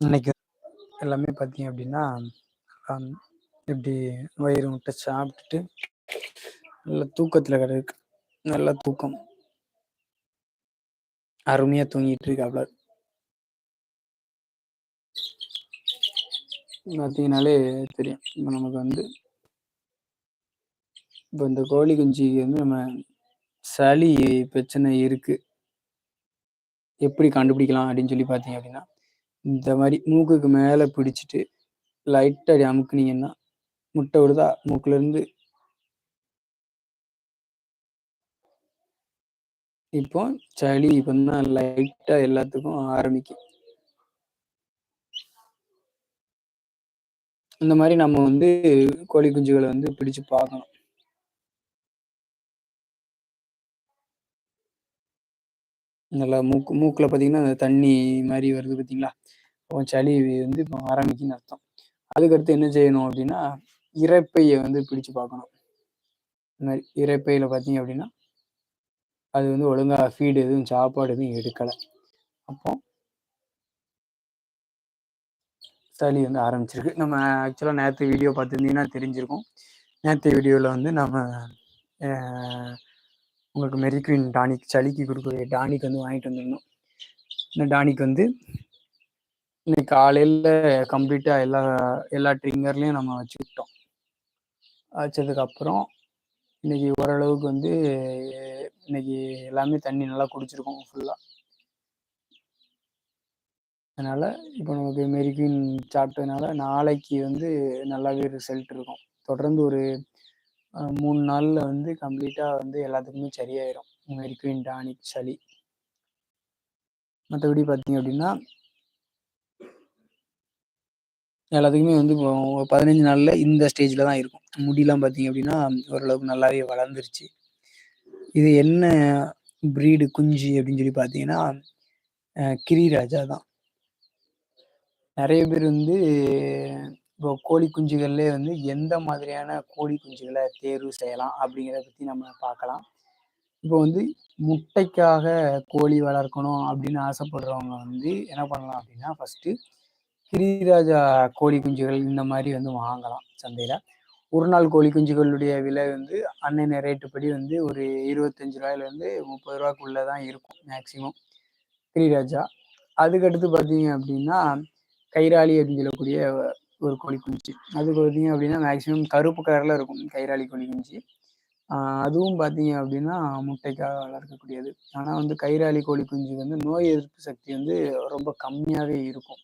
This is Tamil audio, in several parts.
இன்னைக்கு எல்லாமே பார்த்தீங்க அப்படின்னா, இப்படி வயிறு முட்டை சாப்பிட்டுட்டு, நல்ல தூக்கத்தில் கிடக்கு. நல்ல தூக்கம். அருமையாக தூங்கிட்டு இருக்காப்ல. பார்த்தீங்கனாலே தெரியும். இப்போ நமக்கு வந்து இப்போ இந்த கோழி குஞ்சிக்கு வந்து நம்ம சளி பிரச்சனை இருக்கு. எப்படி கண்டுபிடிக்கலாம் அப்படின்னு சொல்லி பார்த்தீங்க அப்படின்னா, இந்த மாதிரி மூக்குக்கு மேல பிடிச்சிட்டு லைட்டாக அப்படி அமுக்குனீங்கன்னா, முட்டை விடுதா? மூக்குலேருந்து இப்போ சளி இப்போ தான் லைட்டா எல்லாத்துக்கும் ஆரம்பிக்கும். இந்த மாதிரி நம்ம வந்து கோழி குஞ்சுகளை வந்து பிடிச்சு பார்க்கணும். நல்லா மூக்கு மூக்கில் பார்த்தீங்கன்னா, அந்த தண்ணி மாதிரி வருது பார்த்தீங்களா? சளி வந்து இப்போ ஆரம்பிக்குதுன்னு அர்த்தம். அதுக்கடுத்து என்ன செய்யணும் அப்படின்னா, இரைப்பைய வந்து பிடிச்சு பார்க்கணும். இந்த மாதிரி இரைப்பையில பார்த்தீங்க அப்படின்னா அது வந்து ஒழுங்காக ஃபீடு எதுவும் சாப்பாடு எதுவும் எடுக்கலை அப்போ சளி வந்து ஆரம்பிச்சிருக்கு. நம்ம ஆக்சுவலாக நேற்று வீடியோ பார்த்துருந்தீங்கன்னா தெரிஞ்சிருக்கும். நேற்று வீடியோவில் வந்து நம்ம உங்களுக்கு மெரிக்வின் டானிக் சளிக்கு குடுக்கக்கூடிய டானிக் வந்து வாங்கிட்டு வந்துடணும் இந்த டானிக் வந்து இன்னைக்கு காலையில் கம்ப்ளீட்டாக எல்லா எல்லா ட்ரிங்கர்லையும் நம்ம வச்சு விட்டோம். வச்சதுக்கப்புறம் இன்னைக்கு ஓரளவுக்கு வந்து இன்னைக்கு எல்லாமே தண்ணி நல்லா குடிச்சிருக்கோம் ஃபுல்லாக அதனால் இப்போ நமக்கு மெரிக்வின் சாப்பிட்டதுனால நாளைக்கு வந்து நல்லாவே ரிசல்ட் இருக்கும். தொடர்ந்து ஒரு அ 3 நாள்ல வந்து கம்ப்ளீட்டா வந்து எல்லாத்துக்குமே சரியாயிரும். மெரிக்வின் டானிக் சளி. மற்றபடி பார்த்தீங்க அப்படின்னா எல்லாத்துக்குமே வந்து பதினஞ்சு நாளில் இந்த ஸ்டேஜில் தான் இருக்கும். முடியெலாம் பார்த்தீங்க அப்படின்னா, ஓரளவுக்கு நல்லாவே வளர்ந்துருச்சு. இது என்ன ப்ரீடு குஞ்சு அப்படின்னு சொல்லி பார்த்தீங்கன்னா, கிரிராஜா தான். நிறைய பேர் வந்து இப்போ கோழி குஞ்சுகள்லேயே வந்து எந்த மாதிரியான கோழி குஞ்சுகளை தேர்வு செய்யலாம் அப்படிங்கிறத பற்றி நம்ம பார்க்கலாம். இப்போ வந்து முட்டைக்காக கோழி வளர்க்கணும் அப்படின்னு ஆசைப்படுறவங்க வந்து என்ன பண்ணலாம் அப்படின்னா, ஃபர்ஸ்ட்டு கிரிராஜா கோழி குஞ்சுகள் இந்த மாதிரி வந்து வாங்கலாம் சந்தையில் ஒரு நாள் கோழி குஞ்சுகளுடைய விலை வந்து அன்னைய ரேட்டு படி வந்து ஒரு இருபத்தஞ்சு ரூபாயிலேருந்து முப்பது ரூபாக்குள்ளே தான் இருக்கும் மேக்சிமம் கிரிராஜா. அதுக்கடுத்து பார்த்தீங்க அப்படின்னா, கைராளி அப்படின்னு சொல்லக்கூடிய ஒரு கோழி குஞ்சு. அது பார்த்தீங்க அப்படின்னா, மேக்ஸிமம் கருப்பு கலரில் இருக்கும் கைராளி கோழி குஞ்சு. அதுவும் பார்த்தீங்க அப்படின்னா, முட்டைக்காக வளர்க்கக்கூடியது. ஆனால் வந்து கைராளி கோழி குஞ்சுக்கு வந்து நோய் எதிர்ப்பு சக்தி வந்து ரொம்ப கம்மியாகவே இருக்கும்.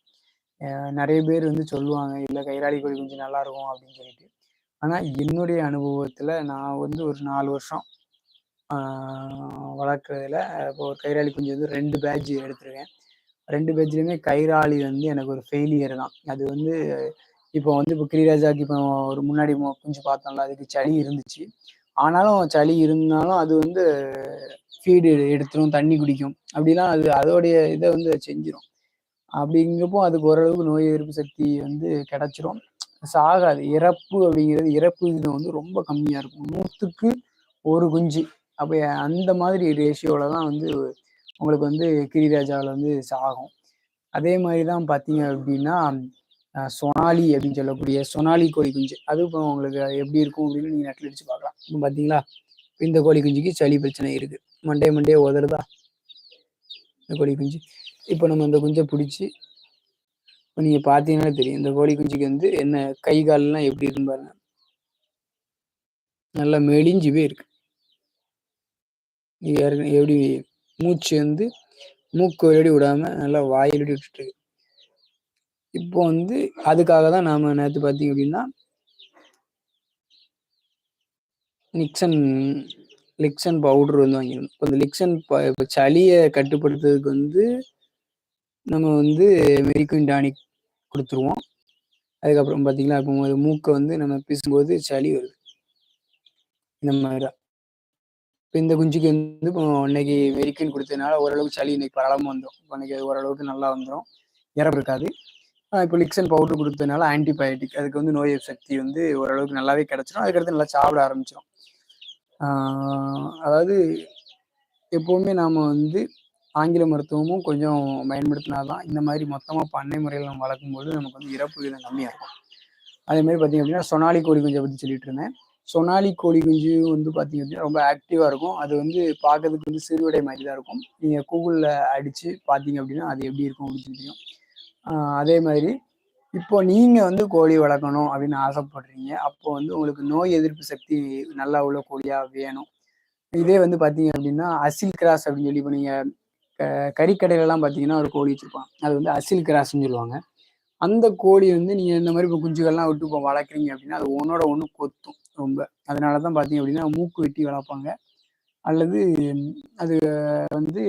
நிறைய பேர் வந்து சொல்லுவாங்க, இல்லை கைராளி கோழி குஞ்சு நல்லாருக்கும்" அப்படின்னு சொல்லிட்டு. ஆனால் என்னுடைய அனுபவத்தில் நான் வந்து ஒரு நாலு வருஷம் வளர்க்குறதுல இப்போ ஒரு கைராளி குஞ்சு வந்து ரெண்டு பேட்ச் எடுத்திருக்கேன். ரெண்டு பேஜ்லையுமே கைராளி வந்து எனக்கு ஒரு ஃபெயிலியர் தான். அது வந்து இப்போ வந்து இப்போ கிரிராஜாக்கு இப்போ ஒரு முன்னாடி குஞ்சு பார்த்தோம்ல, அதுக்கு சளி இருந்துச்சு. ஆனாலும் சளி இருந்தாலும் அது வந்து ஃபீடு எடுத்துரும், தண்ணி குடிக்கும். அப்படிலாம் அது அதோடைய இதை வந்து செஞ்சிடும் அப்படிங்கிறப்போ அதுக்கு ஓரளவுக்கு நோய் எதிர்ப்பு சக்தி வந்து கிடைச்சிரும். சாகாது. இறப்பு அப்படிங்கிறது இறப்பு விகிதம் வந்து ரொம்ப கம்மியாக இருக்கும். 100க்கு 1 குஞ்சு. அப்போ அந்த மாதிரி ரேஷியோவில் தான் வந்து உங்களுக்கு வந்து கிரிராஜாவில் வந்து சாகும். அதே மாதிரி தான் பார்த்தீங்க அப்படின்னா, சொனாலி அப்படின்னு சொல்லக்கூடிய சொனாலி கோழி குஞ்சு. அது இப்போ உங்களுக்கு எப்படி இருக்கும் அப்படின்னு நீங்கள் நட்டில் அடிச்சு பார்க்கலாம். இப்போ பார்த்தீங்களா? இந்த கோழி குஞ்சுக்கு சளி பிரச்சனை இருக்கு. மண்டே மண்டே உதறதா இந்த கோழி குஞ்சு. இப்போ நம்ம இந்த குஞ்சை பிடிச்சி இப்போ நீங்க பார்த்தீங்கன்னா தெரியும். இந்த கோழி குஞ்சுக்கு வந்து என்ன கை, கால்லாம் எப்படி இருக்குன்னு பாருங்க. நல்லா மெலிஞ்சு போய் இருக்கு. இது எப்படி மூச்சு வந்து மூக்கு வெளியடி விடாம நல்லா வாயிலடி விட்டுட்டு இப்போ வந்து அதுக்காக தான் நாம் நேற்று பார்த்தீங்க அப்படின்னா நிக்சன் லிக்சன் பவுடர் வந்து வாங்கியிருந்தோம். இப்போ இந்த லிக்சன் ப சளியை கட்டுப்படுத்துறதுக்கு வந்து நம்ம வந்து மெரிக்வின் டானிக் கொடுத்துருவோம் அதுக்கப்புறம் பார்த்தீங்களா, இப்போ மூக்கை வந்து நம்ம பீசும்போது சளி வருது. இந்த மாதிரி தான். இப்போ இந்த குஞ்சுக்கு வந்து இப்போ இன்னைக்கு மெரிக்வின் கொடுத்ததுனால ஓரளவுக்கு சளி இன்னைக்கு பரவலாமல் வந்துடும் இப்போ இன்னைக்கு ஓரளவுக்கு நல்லா வந்துடும் இறப்பு இருக்காது. இப்போ லிக்ஸன் பவுடர் கொடுத்ததுனால ஆன்டிபயோட்டிக் அதுக்கு வந்து நோய் சக்தி வந்து ஓரளவுக்கு நல்லாவே கிடச்சிடும் அதுக்கடுத்து நல்லா சாப்பிட ஆரம்பிச்சிடும் அதாவது எப்போவுமே நாம் வந்து ஆங்கில மருத்துவமும் கொஞ்சம் பயன்படுத்தினா தான் இந்த மாதிரி மொத்தமாக பண்ணை முறையில் நம்ம வளர்க்கும்போது நமக்கு வந்து இறப்பு விகிதம் கம்மியாக இருக்கும். அதே மாதிரி பார்த்தீங்க அப்படின்னா சொனாலி கோழி குஞ்சை பற்றி சொல்லிட்டு இருந்தேன். சொனாலி கோழி குஞ்சு வந்து பார்த்தீங்க அப்படின்னா ரொம்ப ஆக்டிவாக இருக்கும். அது வந்து பார்க்கறதுக்கு வந்து சிறுவிடை மாதிரி தான் இருக்கும். நீங்கள் கூகுளில் அடித்து பார்த்தீங்க அப்படின்னா அது எப்படி இருக்கும் அப்படின்னு தெரியும். அதே மாதிரி இப்போ நீங்கள் வந்து கோழி வளர்க்கணும் அப்படின்னு ஆசைப்படுறீங்க. அப்போ வந்து உங்களுக்கு நோய் எதிர்ப்பு சக்தி நல்லா உள்ள கோழியாக வேணும். இதே வந்து பார்த்தீங்க அப்படின்னா அசில் கிராஸ் அப்படின்னு சொல்லி இப்போ நீங்கள் கறிக்கடையிலலாம் பார்த்தீங்கன்னா ஒரு கோழி வச்சுருப்பான் அது வந்து அசில் கிராஸ்ன்னு சொல்லுவாங்க. அந்த கோழி வந்து நீங்கள் இந்த மாதிரி இப்போ குஞ்சுகள்லாம் விட்டு இப்போ வளர்க்குறீங்க அப்படின்னா அது ஒன்றோட ஒன்று கொத்தும். ரொம்ப. அதனால தான் பார்த்தீங்க அப்படின்னா மூக்கு வெட்டி வளர்ப்பாங்க. அல்லது அது வந்து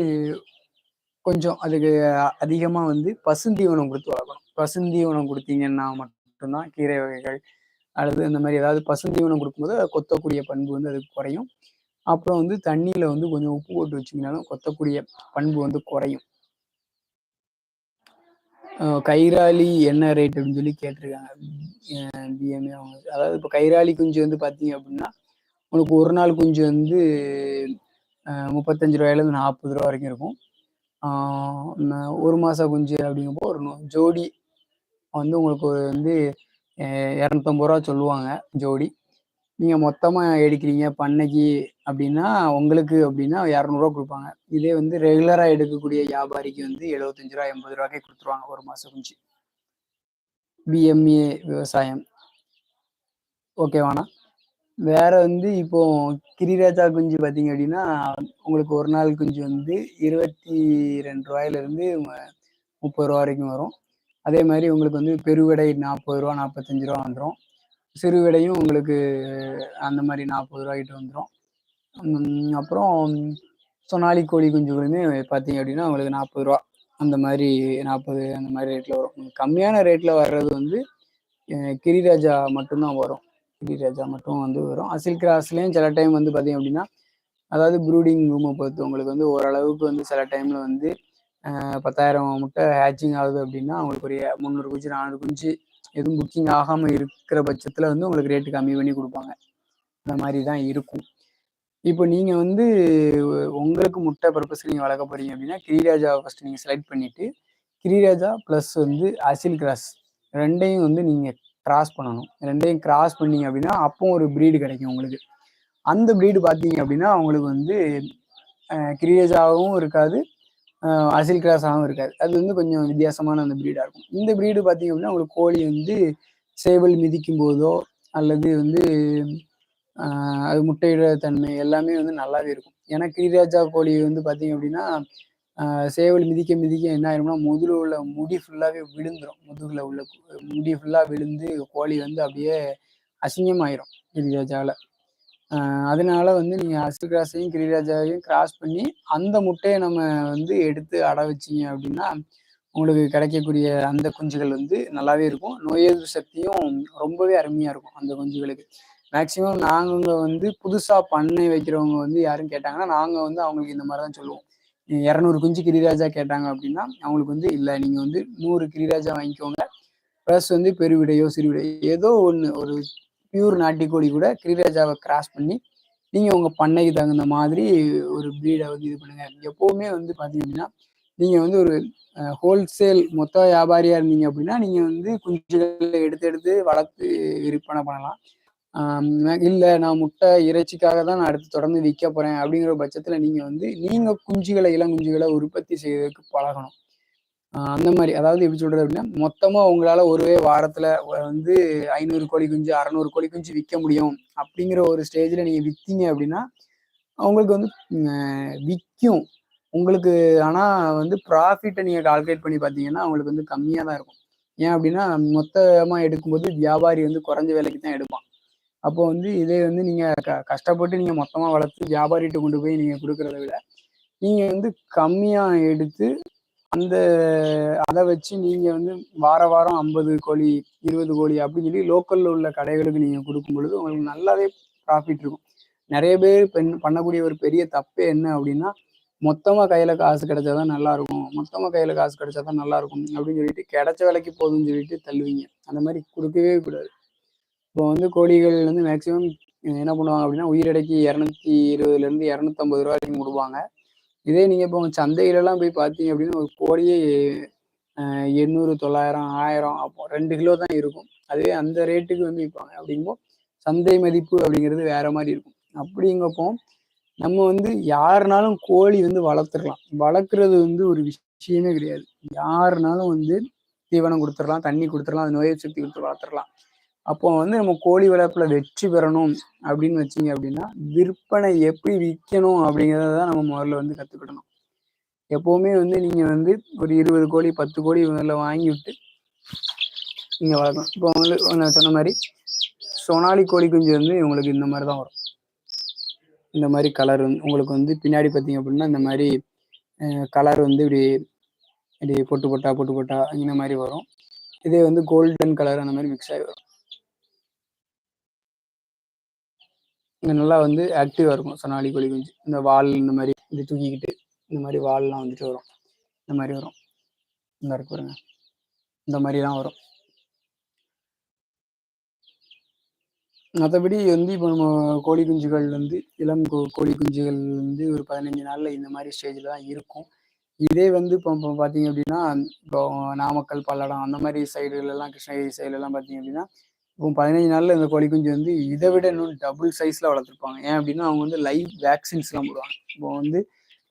கொஞ்சம் அதுக்கு அதிகமாக வந்து பசுந்தீவனம் கொடுத்து வளர்க்கணும். பசுந்தீவனம் கொடுத்தீங்கன்னா மட்டும்தான் கீரை வகைகள் அல்லது இந்த மாதிரி ஏதாவது பசுந்தீவனம் கொடுக்கும்போது கொத்தக்கூடிய பண்பு வந்து அதுக்கு குறையும். அப்புறம் வந்து தண்ணியில் வந்து கொஞ்சம் உப்பு போட்டு வச்சிங்கனாலும் கொத்தக்கூடிய பண்பு வந்து குறையும். கைராளி என்ன ரேட் அப்படின்னு சொல்லி கேட்டிருக்காங்க. பிஎம்ஏ அவங்க. அதாவது இப்போ கைராளி குஞ்சு வந்து பார்த்தீங்க அப்படின்னா உங்களுக்கு ஒரு நாள் குஞ்சு வந்து முப்பத்தஞ்சு ரூபாயிலேருந்து நாற்பது ரூபா வரைக்கும் இருக்கும். ஒரு மாத குஞ்சு அப்படிங்கும்போது ஒரு ஜோடி வந்து உங்களுக்கு வந்து இரநூத்தம்பது ரூபா சொல்லுவாங்க ஜோடி. நீங்கள் மொத்தமாக எடுக்கிறீங்க பண்ணைக்கு அப்படின்னா உங்களுக்கு அப்படின்னா இரநூறுவா கொடுப்பாங்க. இதே வந்து ரெகுலராக எடுக்கக்கூடிய வியாபாரிக்கு வந்து எழுபத்தஞ்சு ரூபா எண்பது ரூபாய்க்கே கொடுத்துருவாங்க ஒரு மாதம் குஞ்சு பிஎம்ஏ விவசாயம். ஓகேவாண்ணா வேற வந்து இப்போ கிரிராஜா குஞ்சு பார்த்தீங்க அப்படின்னா உங்களுக்கு ஒரு நாள் குஞ்சு வந்து இருபத்தி ரெண்டு ரூபாயிலிருந்து முப்பது ரூபா வரைக்கும் வரும். அதே மாதிரி உங்களுக்கு வந்து பெருவடை நாற்பது ரூபா நாற்பத்தஞ்சு ரூபா வந்துடும் சிறு விடையும் உங்களுக்கு அந்த மாதிரி நாற்பது ரூபாய்கிட்ட வந்துடும் அப்புறம் சொனாலி கோழி குஞ்சுகளுமே பார்த்தீங்க அப்படின்னா உங்களுக்கு நாற்பது ரூபா. அந்த மாதிரி நாற்பது அந்த மாதிரி ரேட்டில் வரும். கம்மியான ரேட்டில் வர்றது வந்து கிரிராஜா மட்டும்தான் வரும். கிரிராஜா மட்டும் வந்து வரும். அசில் கிராஸ்லேயும் சில டைம் வந்து பார்த்தீங்க அப்படின்னா அதாவது ப்ரூடிங் ரூமை பொறுத்து உங்களுக்கு வந்து ஓரளவுக்கு வந்து சில டைமில் வந்து பத்தாயிரம் முட்டை ஹேச்சிங் ஆகுது அப்படின்னா அவங்களுக்கு ஒரு முந்நூறு குஞ்சு நானூறு குஞ்சு எதுவும் புக்கிங் ஆகாமல் இருக்கிற பட்சத்தில் வந்து உங்களுக்கு ரேட்டு கம்மி பண்ணி கொடுப்பாங்க. இந்த மாதிரி தான் இருக்கும். இப்போ நீங்கள் வந்து உங்களுக்கு முட்டை பர்பஸ் நீங்கள் வளர்க்க போகிறீங்க அப்படின்னா கிரிராஜா ஃபஸ்ட்டு நீங்கள் செலக்ட் பண்ணிவிட்டு கிரிராஜா ப்ளஸ் வந்து அசில் கிராஸ் ரெண்டையும் வந்து நீங்கள் கிராஸ் பண்ணணும். ரெண்டையும் கிராஸ் பண்ணீங்க அப்படின்னா அப்போ ஒரு ப்ரீடு கிடைக்கும் உங்களுக்கு. அந்த ப்ரீடு பார்த்தீங்க அப்படின்னா அவங்களுக்கு வந்து கிரிராஜாவும் இருக்காது அசில் கிராஸாகவும் இருக்காது அது வந்து கொஞ்சம் வித்தியாசமான அந்த ப்ரீடாக இருக்கும். இந்த ப்ரீடு பார்த்தீங்க அப்படின்னா உங்களுக்கு கோழி வந்து சேவல் மிதிக்கும் போதோ அல்லது வந்து அது முட்டையிட தன்மை எல்லாமே வந்து நல்லாவே இருக்கும். ஏன்னா கிரிராஜா கோழி வந்து பார்த்தீங்க அப்படின்னா சேவல் மிதிக்க மிதிக்க என்ன ஆயிரும்னா முதுகில் உள்ள முடி ஃபுல்லாகவே விழுந்துடும் முதுகில் உள்ள முடி ஃபுல்லாக விழுந்து கோழி வந்து அப்படியே அசிங்கமாயிரும் கிரிராஜாவில் அதனால வந்து நீங்கள் அசு கிராஸையும் கிரிராஜாவையும் கிராஸ் பண்ணி அந்த முட்டையை நம்ம வந்து எடுத்து அட வச்சிங்க அப்படின்னா உங்களுக்கு கிடைக்கக்கூடிய அந்த குஞ்சுகள் வந்து நல்லாவே இருக்கும். நோய் எதிர்ப்பு சக்தியும் ரொம்பவே அருமையாக இருக்கும் அந்த குஞ்சுகளுக்கு. மேக்சிமம் நாங்கள் வந்து புதுசாக பண்ணை வைக்கிறவங்க வந்து யாரும் கேட்டாங்கன்னா நாங்கள் வந்து அவங்களுக்கு இந்த மாதிரி தான் சொல்லுவோம். இரநூறு குஞ்சு கிரிராஜா கேட்டாங்க அப்படின்னா அவங்களுக்கு வந்து இல்லை நீங்கள் வந்து நூறு கிரிராஜா வாங்கிக்கோங்க. ப்ளஸ் வந்து பெருவிடையோ சிறுவிடையோ ஏதோ ஒன்று ஒரு பியூர் நாட்டிக்கோழி கூட கிரிராஜாவை கிராஸ் பண்ணி நீங்கள் உங்கள் பண்ணைக்கு தகுந்த மாதிரி ஒரு ப்ரீடை வந்து இது பண்ணுங்கள் எப்போவுமே வந்து பார்த்தீங்க அப்படின்னா நீங்கள் வந்து ஒரு ஹோல்சேல் மொத்த வியாபாரியாக இருந்தீங்க அப்படின்னா நீங்கள் வந்து குஞ்சுகளை எடுத்து எடுத்து வளர்த்து விற்பனை பண்ணலாம். இல்லை நான் முட்டை இறைச்சிக்காக தான் நான் அடுத்து தொடர்ந்து விற்க போகிறேன் அப்படிங்கிற பட்சத்தில் நீங்கள் வந்து நீங்கள் குஞ்சுகளை இளங்குஞ்சுகளை உற்பத்தி செய்வதற்கு பழகணும். அந்த மாதிரி. அதாவது எப்படி சொல்றது அப்படின்னா மொத்தமாக உங்களால் ஒரே வாரத்தில் வந்து ஐநூறு கோழி குஞ்சு அறநூறு கோழி குஞ்சு விற்க முடியும் அப்படிங்கிற ஒரு ஸ்டேஜில் நீங்கள் விற்றீங்க அப்படின்னா உங்களுக்கு வந்து விற்கும் உங்களுக்கு ஆனால் வந்து ப்ராஃபிட்டை நீங்கள் கால்குலேட் பண்ணி பார்த்தீங்கன்னா உங்களுக்கு வந்து கம்மியாக தான் இருக்கும். ஏன் அப்படின்னா மொத்தமாக எடுக்கும்போது வியாபாரி வந்து குறைஞ்ச விலைக்கு தான் எடுப்பான். அப்போ வந்து இதே வந்து நீங்கள் க கஷ்டப்பட்டு நீங்கள் மொத்தமாக வளர்த்து வியாபாரிகிட்ட கொண்டு போய் நீங்கள் கொடுக்குறத விட நீங்கள் வந்து கம்மியாக எடுத்து அந்த அதை வச்சு நீங்கள் வந்து வார வாரம் ஐம்பது கோழி இருபது கோழி அப்படின்னு சொல்லி லோக்கலில் உள்ள கடைகளுக்கு நீங்கள் கொடுக்கும் பொழுது உங்களுக்கு நல்லாவே ப்ராஃபிட் இருக்கும். நிறைய பேர் பெண் பண்ணக்கூடிய ஒரு பெரிய தப்பே என்ன அப்படின்னா மொத்தமாக கையில் காசு கிடைச்சா தான் நல்லாயிருக்கும் மொத்தமாக கையில் காசு கிடைச்சா தான் நல்லாயிருக்கும் அப்படின்னு சொல்லிட்டு கிடைச்ச விலைக்கு போதும்னு சொல்லிட்டு தள்ளுவீங்க. அந்த மாதிரி கொடுக்கவே கூடாது. இப்போ வந்து கோழிகள் வந்து மேக்சிமம் என்ன பண்ணுவாங்க அப்படின்னா உயிரடைக்கு இரநூத்தி இருபதுலேருந்து இரநூத்தம்பது ரூபா வரைக்கும் கொடுப்பாங்க. இதே நீங்க இப்போ சந்தையிலலாம் போய் பார்த்தீங்க அப்படின்னா, ஒரு கோழியே எண்ணூறு தொள்ளாயிரம் ஆயிரம் அப்போ ரெண்டு கிலோ தான் இருக்கும். அதுவே அந்த ரேட்டுக்கு வந்து விற்பாங்க அப்படிங்கும்போ சந்தை மதிப்பு அப்படிங்கிறது வேற மாதிரி இருக்கும். அப்படிங்கப்போ, நம்ம வந்து யாருனாலும் கோழி வந்து வளர்த்துடலாம் வளர்க்குறது வந்து ஒரு விஷயமே கிடையாது. யாருனாலும் வந்து தீவனம் கொடுத்துடலாம் தண்ணி கொடுத்துடலாம் அது நோயை சுற்றி கொடுத்து வளர்த்துடலாம் அப்போ வந்து நம்ம கோழி வளர்ப்புல வெற்றி பெறணும் அப்படின்னு வச்சீங்க அப்படின்னா, விற்பனை எப்படி விற்கணும் அப்படிங்கிறத தான் நம்ம முதல்ல வந்து கற்றுக்கிடணும் எப்போவுமே வந்து நீங்கள் வந்து ஒரு 20 கோழி, 10 கோழி முதல்ல வாங்கி விட்டு நீங்கள் வளர்க்கணும். இப்போ வந்து நான் சொன்ன மாதிரி சோனாலி கோழி குஞ்சு வந்து உங்களுக்கு இந்த மாதிரி தான் வரும். இந்த மாதிரி கலர் வந்து உங்களுக்கு வந்து பின்னாடி பார்த்தீங்க அப்படின்னா, இந்த மாதிரி கலர் வந்து இப்படி இப்படி பொட்டு பொட்டா, பொட்டு பொட்டா இந்த மாதிரி வரும். இதே வந்து கோல்டன் கலர் அந்த மாதிரி மிக்ஸ் ஆகி வரும். நல்லா வந்து ஆக்டிவா இருக்கும் சோனாலி கோழி குஞ்சு. இந்த வால் இந்த மாதிரி இது தூக்கிக்கிட்டு, இந்த மாதிரி வால்லாம் வந்துட்டு வரும். இந்த மாதிரி வரும். இந்த இருக்கு பாருங்க. இந்த மாதிரிலாம் வரும். மத்தபடி வந்து இப்போ நம்ம கோழி குஞ்சுகள் வந்து இளம் கோ கோழி குஞ்சுகள் வந்து ஒரு 15 நாள்ல இந்த மாதிரி ஸ்டேஜ்ல தான் இருக்கும். இதே வந்து இப்போ இப்போ பார்த்தீங்க அப்படின்னா, இப்போ நாமக்கல், பல்லடம் அந்த மாதிரி சைடுலலாம் கிருஷ்ணகிரி சைடுலலாம் பார்த்தீங்க அப்படின்னா, இப்போ பதினஞ்சு நாளில் இந்த கோழி குஞ்சு வந்து இதை விட இன்னும் டபுள் சைஸில் வளர்த்துருப்பாங்க. ஏன் அப்படின்னா, அவங்க வந்து லைவ் வேக்சின்ஸ்லாம் போடுவாங்க. இப்போ வந்து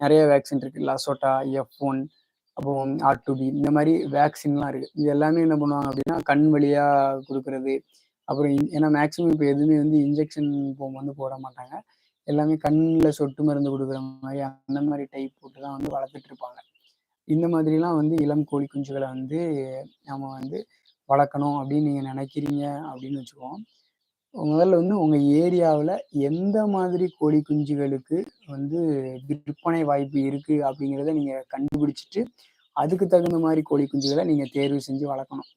நிறைய வேக்சின் இருக்கு. லசோட்டா, எஃப்1 அப்புறம் ஆர்2பி இந்த மாதிரி வேக்சின்லாம் இருக்குது இது எல்லாமே என்ன பண்ணுவாங்க அப்படின்னா, கண் வழியாக கொடுக்குறது அப்புறம் ஏன்னா மேக்ஸிமம் இப்போ எதுவுமே வந்து இன்ஜெக்ஷன் இப்போ வந்து போட மாட்டாங்க. எல்லாமே கண்ணில் சொட்டு மருந்து கொடுக்குற மாதிரி அந்த மாதிரி டைப் போட்டு தான் வந்து வளர்த்துட்டு இருப்பாங்க. இந்த மாதிரிலாம் வந்து இளம் கோழி குஞ்சுகளை வந்து நம்ம வந்து வளர்க்கணும் அப்படின்னு நீங்க நினைக்கிறீங்க அப்படின்னு வச்சுக்கோம் முதல்ல வந்து உங்க ஏரியாவில் எந்த மாதிரி கோழி குஞ்சுகளுக்கு வந்து விற்பனை வாய்ப்பு இருக்கு அப்படிங்கிறத நீங்க கண்டுபிடிச்சிட்டு அதுக்கு தகுந்த மாதிரி கோழி குஞ்சுகளை நீங்க தேர்வு செஞ்சு வளர்க்கணும்.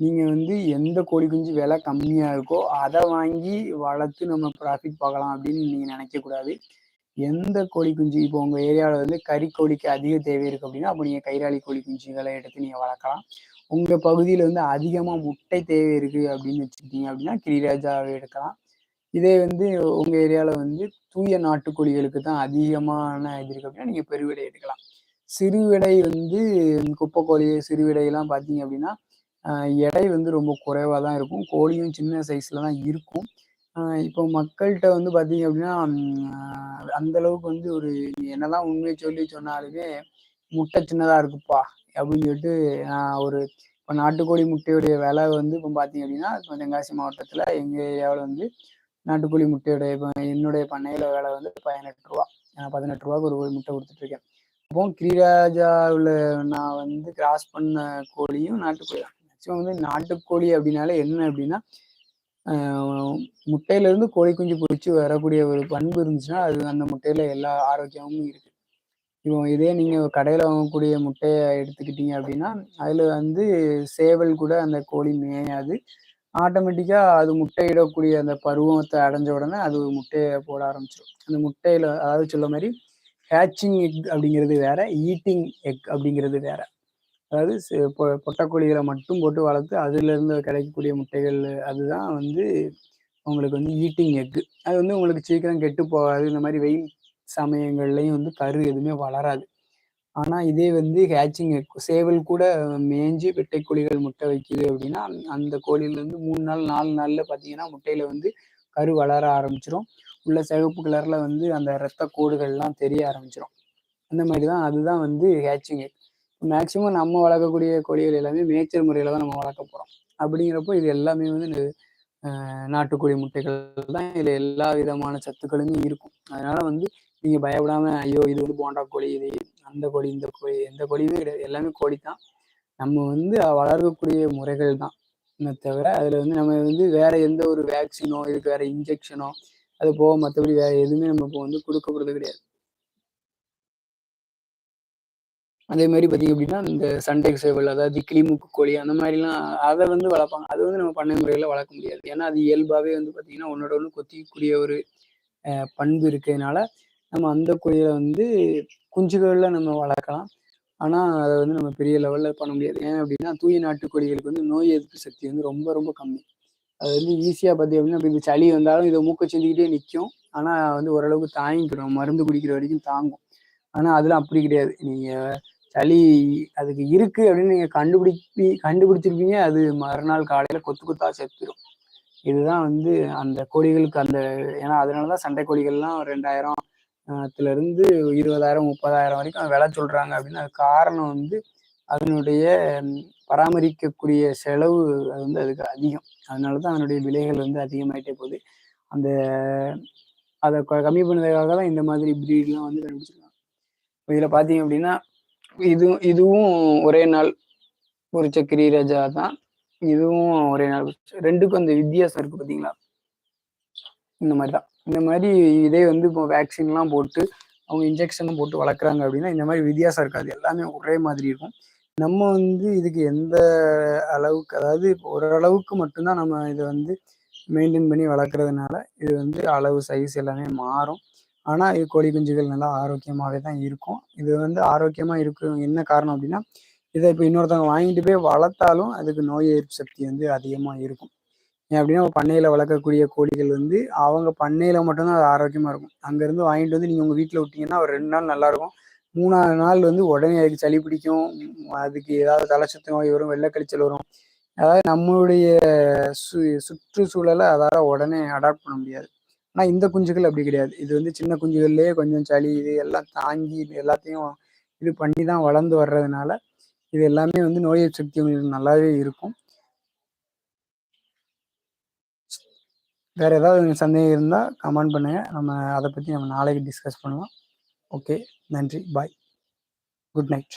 நீங்க வந்து எந்த கோழி குஞ்சு விலை கம்மியா இருக்கோ, அதை வாங்கி வளர்த்து நம்ம ப்ராஃபிட் பார்க்கலாம் அப்படின்னு நீங்க நினைக்கக்கூடாது எந்த கோழி குஞ்சு இப்போ உங்க ஏரியாவில் வந்து கறிக்கோழிக்கு அதிக தேவை இருக்கு அப்படின்னா, அப்போ நீங்க கைராளி கோழி குஞ்சுகளை எடுத்து நீங்க வளர்க்கலாம். உங்க பகுதியில வந்து அதிகமா முட்டை தேவை இருக்கு அப்படின்னு வச்சுக்கிட்டீங்க அப்படின்னா, கிரிராஜாவே எடுக்கலாம். இதே வந்து உங்க ஏரியால வந்து தூய நாட்டுக்கோழிகளுக்கு தான் அதிகமான இது இருக்கு அப்படின்னா, நீங்க பெருவிடை எடுக்கலாம். சிறுவிடை வந்து குப்பைக்கோழி, சிறுவிடையெல்லாம் பார்த்தீங்க அப்படின்னா, எடை வந்து ரொம்ப குறைவா தான் இருக்கும். கோழியும் சின்ன சைஸ்ல தான் இருக்கும். இப்போ மக்கள்கிட்ட வந்து பார்த்தீங்க அப்படின்னா, அந்த அளவுக்கு வந்து ஒரு என்னதான் உண்மையை சொல்லி சொன்னாலுமே, "முட்டை சின்னதா இருக்குப்பா" அப்படின்னு சொல்லிட்டு நான் ஒரு இப்போ நாட்டுக்கோழி முட்டையுடைய விலை வந்து இப்போ பார்த்தீங்க அப்படின்னா, இப்போ தென்காசி மாவட்டத்தில் எங்கள் ஏரியாவில் வந்து நாட்டுக்கோழி முட்டையுடைய இப்போ என்னுடைய பண்ணையில் விலை வந்து பதினெட்டு ரூபா நான் பதினெட்டு ரூபாய்க்கு ஒரு முட்டை கொடுத்துட்ருக்கேன் அப்போ கிரிராஜாவுல நான் வந்து கிராஸ் பண்ண கோழியும் நாட்டுக்கோழி தான். மேக்ஸிமம் வந்து நாட்டுக்கோழி அப்படின்னாலே என்ன அப்படின்னா, முட்டையிலேருந்து கோழி குஞ்சு பொறிச்சு வரக்கூடிய ஒரு பண்பு இருந்துச்சுன்னா, அது அந்த முட்டையில எல்லா ஆரோக்கியமும் இருக்கு. இப்போ இதே நீங்கள் கடையில் வாங்கக்கூடிய முட்டையை எடுத்துக்கிட்டீங்க அப்படின்னா, அதில் வந்து சேவல் கூட அந்த கோழி மேயாது. ஆட்டோமேட்டிக்காக அது முட்டையிடக்கூடிய அந்த பருவத்தை அடைஞ்ச உடனே அது முட்டையை போட ஆரம்பிச்சிடும் அந்த முட்டையில் அதாவது சொல்ல மாதிரி ஹேட்சிங் எக் அப்படிங்கிறது வேற, ஈட்டிங் எக் அப்படிங்கிறது வேற. அதாவது பொட்டக்கோழிகளை பொ மட்டும் போட்டு வளர்த்து அதுலேருந்து கிடைக்கக்கூடிய முட்டைகள் அதுதான் வந்து உங்களுக்கு வந்து ஈட்டிங் எக்கு. அது வந்து உங்களுக்கு சீக்கிரம் கெட்டு போகாது. இந்த மாதிரி வெயில் சமயங்கள்லையும் வந்து கரு எதுவுமே வளராது. ஆனா இதே வந்து ஹேச்சிங் சேவல் கூட மேய்ஞ்சு கோழிகள் முட்டை வைக்குது அப்படின்னா, அந்த கோழியிலேருந்து மூணு நாள், நாலு நாள்ல பார்த்தீங்கன்னா, முட்டையில வந்து கரு வளர ஆரம்பிச்சிடும் உள்ள சிவப்பு கலர்ல வந்து அந்த ரத்த கோடுகள்லாம் தெரிய ஆரம்பிச்சிடும் அந்த மாதிரி தான் அதுதான் வந்து ஹேச்சிங் மேக்சிமம் மேக்ஸிமம் நம்ம வளர்க்கக்கூடிய கோழிகள் எல்லாமே மேய்ச்சல் முறையில தான் நம்ம வளர்க்க போறோம். அப்படிங்கிறப்போ இது எல்லாமே வந்து நாட்டுக்கோழி முட்டைகள் தான் இதில் எல்லா விதமான சத்துக்களுமே இருக்கும். அதனால வந்து நீங்க பயப்படாம, ஐயோ! இது வந்து போண்டா கோழி, இது அந்த கோழி, இந்த கோழி எந்த கோழியுமே கிடையாது. எல்லாமே கோழி தான். நம்ம வந்து வளர்க்கக்கூடிய முறைகள் தான். தவிர, அதில் வந்து நம்ம வந்து வேற எந்த ஒரு வேக்சினோ, இதுக்கு வேற இன்ஜெக்ஷனோ, அது போக மற்றபடி வேற எதுவுமே நம்ம இப்போ வந்து கொடுக்கப்படுறது கிடையாது. அதே மாதிரி பார்த்தீங்க அப்படின்னா, இந்த சண்டை சேவல் அதாவது கிளிமுக்கு கோழி அந்த மாதிரிலாம் அதை வந்து வளர்ப்பாங்க. அது வந்து நம்ம பண்ணை முறையில் வளர்க்க முடியாது. ஏன்னா, அது இயல்பாகவே வந்து பார்த்தீங்கன்னா, ஒன்னோட ஒன்று கொத்திக்கக்கூடிய ஒரு பண்பு இருக்கிறதுனால, நம்ம அந்த கோழிய வந்து குஞ்சுகள்ல நம்ம வளர்க்கலாம். ஆனால் அதை வந்து நம்ம பெரிய லெவலில் பண்ண முடியாது. ஏன் அப்படின்னா, தூய நாட்டு கோழிகளுக்கு வந்து நோய் எதிர்ப்பு சக்தி வந்து ரொம்ப ரொம்ப கம்மி. அது வந்து ஈஸியாக பார்த்தீங்க அப்படின்னா, இப்போ இந்த சளி வந்தாலும் இதை மூக்க சிந்திக்கிட்டே நிற்கும் ஆனால் வந்து ஓரளவுக்கு தாங்கிக்கிறோம் மருந்து குடிக்கிற வரைக்கும் தாங்கும். ஆனால் அதெல்லாம் அப்படி கிடையாது. நீங்கள் சளி அதுக்கு இருக்கு அப்படின்னு நீங்கள் கண்டுபிடிப்பி கண்டுபிடிச்சிருப்பீங்க. அது மறுநாள் காலையில் கொத்து கொத்தா செத்துரும். இதுதான் வந்து அந்த கோழிகளுக்கு அந்த ஏன்னா அதனால தான் சண்டை கோழிகள்லாம் 2000 இருந்து இருபதாயிரம் முப்பதாயிரம் வரைக்கும் விலை சொல்கிறாங்க அப்படின்னா, அதுக்கு காரணம் வந்து அதனுடைய பராமரிக்கக்கூடிய செலவு அது வந்து அதுக்கு அதிகம். அதனால தான் அதனுடைய விலைகள் வந்து அதிகமாயிட்டே போகுது. அந்த அதை க கம்மி பண்ணதுக்காக தான் இந்த மாதிரி ப்ரீட்லாம் வந்து கண்டுபிடிச்சிருக்காங்க. இப்ப பார்த்தீங்க அப்படின்னா, இதுவும் இதுவும் ஒரே நாள் ஒரு சக்கரி ராஜா தான். இதுவும் ஒரே நாள் ரெண்டுக்கும் அந்த வித்தியாசம் இருக்குது பார்த்தீங்களா? இந்த மாதிரி தான். இந்த மாதிரி இதே வந்து இப்போ வேக்சின்லாம் போட்டு, அவங்க இன்ஜெக்ஷனும் போட்டு வளர்க்குறாங்க அப்படின்னா, இந்த மாதிரி வித்தியாசம் இருக்காது. எல்லாமே ஒரே மாதிரி இருக்கும். நம்ம வந்து இதுக்கு எந்த அளவுக்கு அதாவது ஓரளவுக்கு மட்டும்தான் நம்ம இதை வந்து மெயின்டைன் பண்ணி வளர்க்குறதுனால, இது வந்து அளவு, சைஸ் எல்லாமே மாறும். ஆனால் இது கோழி குஞ்சுகள் நல்லா ஆரோக்கியமாகவே தான் இருக்கும். இது வந்து ஆரோக்கியமாக இருக்கும் என்ன காரணம் அப்படின்னா, இதை இப்போ இன்னொருத்தவங்க வாங்கிட்டு போய் வளர்த்தாலும், அதுக்கு நோய் எதிர்ப்பு சக்தி வந்து அதிகமாக இருக்கும். ஏன் அப்படின்னா, பண்ணையில வளர்க்கக்கூடிய கோழிகள் வந்து அவங்க பண்ணையில மட்டும்தான் அது ஆரோக்கியமா இருக்கும். அங்கேருந்து வாங்கிட்டு வந்து நீங்க உங்க வீட்டில் விட்டீங்கன்னா, ஒரு 2 நாள் நல்லாயிருக்கும் மூணாவது நாள் வந்து உடனே அதுக்கு சளி பிடிக்கும். அதுக்கு ஏதாவது தலை நோய் வரும், வெள்ளக்கழிச்சல் வரும். அதாவது நம்மளுடைய சு சுற்றுச்சூழலை அதால உடனே அடாப்ட் பண்ண முடியாது. ஆனா, இந்த குஞ்சுகள் அப்படி கிடையாது. இது வந்து சின்ன குஞ்சுகள்லயே கொஞ்சம் சளி இது எல்லாம் தாங்கி இது எல்லாத்தையும் இது பண்ணி தான் வளர்ந்து வர்றதுனால, இது எல்லாமே வந்து நோய் சக்தி உங்களுக்கு நல்லாவே இருக்கும். வேற ஏதாவது சந்தேகம் இருந்தா கமெண்ட் பண்ணுங்க. நம்ம அதை பத்தி நம்ம நாளைக்கு டிஸ்கஸ் பண்ணலாம். ஓகே. நன்றி. பாய். Good night.